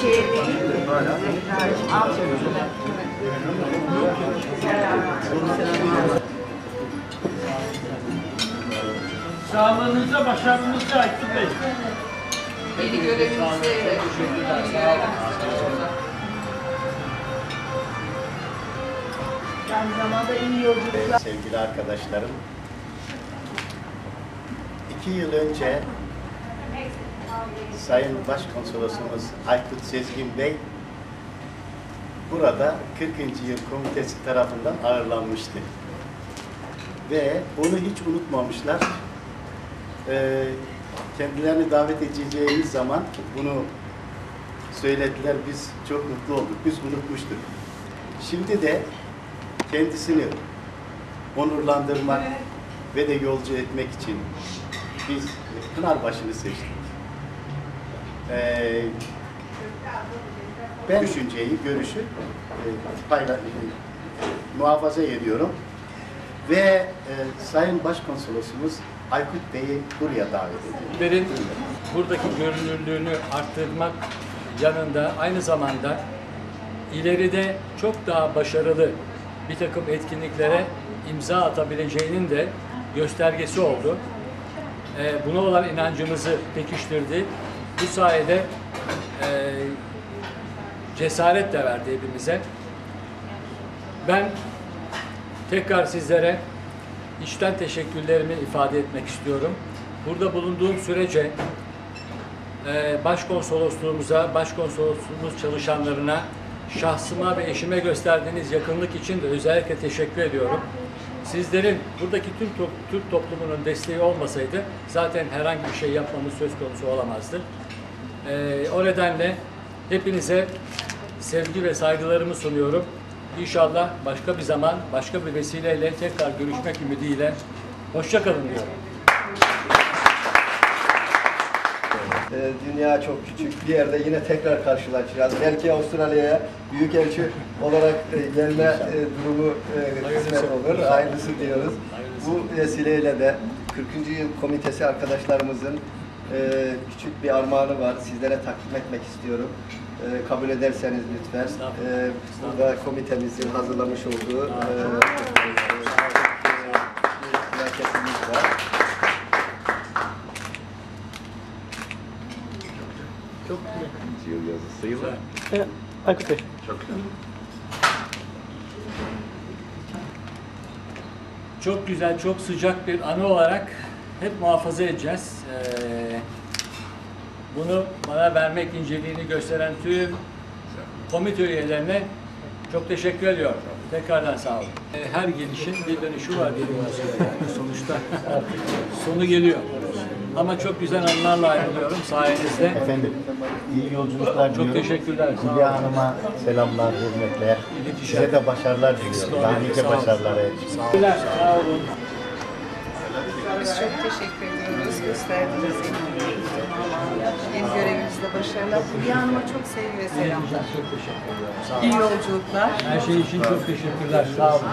Şey, değil mi? Al çabuk. Sağlığınıza, başarınıza Aykut Bey. Yeni görevimizde Aynı zamanda iyi yolculuklar. sevgili arkadaşlarım. İki yıl önce Sayın Başkonsolosumuz Aykut Sezgin Bey burada 40. Yıl Komitesi tarafından ağırlanmıştı. Ve onu hiç unutmamışlar. Ee, kendilerini davet edeceğimiz zaman bunu söylediler. Biz çok mutlu olduk. Biz unutmuştuk. Şimdi de kendisini onurlandırmak ve de yolcu etmek için biz Pınarbaşı'nı seçtik. Ee, ben düşünceyi, görüşü e, payla, e, muhafaza ediyorum. Ve e, Sayın Başkonsolosumuz Aykut Bey'i buraya davet ediyorum. Buradaki görünürlüğünü arttırmak yanında aynı zamanda ileride çok daha başarılı bir takım etkinliklere imza atabileceğinin de göstergesi oldu. Ee, buna olan inancımızı pekiştirdi. Bu sayede e, cesaret de verdi hepimize. Ben tekrar sizlere içten teşekkürlerimi ifade etmek istiyorum. Burada bulunduğum sürece e, başkonsolosluğumuza, başkonsolosluğumuz çalışanlarına, şahsıma ve eşime gösterdiğiniz yakınlık için de özellikle teşekkür ediyorum. Sizlerin buradaki Türk, top- Türk toplumunun desteği olmasaydı zaten herhangi bir şey yapmamız söz konusu olamazdı. E, o nedenle hepinize sevgi ve saygılarımı sunuyorum. İnşallah başka bir zaman, başka bir vesileyle tekrar görüşmek ümidiyle hoşçakalın diyorum. Ee, Dünya çok küçük bir yerde yine tekrar karşılaşacağız. Belki Avustralya'ya büyükelçi olarak e, gelme e, durumu e, kısmet olur. Hayırlısı diyoruz. Bu vesileyle de 40. Yıl Komitesi arkadaşlarımızın e, küçük bir armağanı var. Sizlere takdim etmek istiyorum. E, Kabul ederseniz lütfen. E, Burada komitemizin hazırlamış olduğu e, plaketimiz var. Aykut Bey. Çok güzel, çok sıcak bir anı olarak hep muhafaza edeceğiz. Ee, bunu bana vermek inceliğini gösteren tüm komite üyelerine çok teşekkür ediyorum. Tekrardan sağ olun. Ee, Her gelişin bir dönüşü var diye yani sonuçta sonu geliyor. Ama çok güzel anılarla ayrılıyorum sayenizde. Efendim, iyi yolculuklar Çok diliyorum. teşekkürler, sağ Hülya. Hanım'a selamlar, hürmetler. İletişim. Size de başarılar diliyorum. Daha nice Sağ olun. başarılar. Teşekkürler, sağ olun. biz çok teşekkür ediyoruz gösterdiğiniz ilgiye. Başarılar. Hülya Hanım'a çok sevgi ve selamlar. Çok teşekkür. Sağ olun. İyi yolculuklar. Her şey için çok teşekkürler. Sağ olun.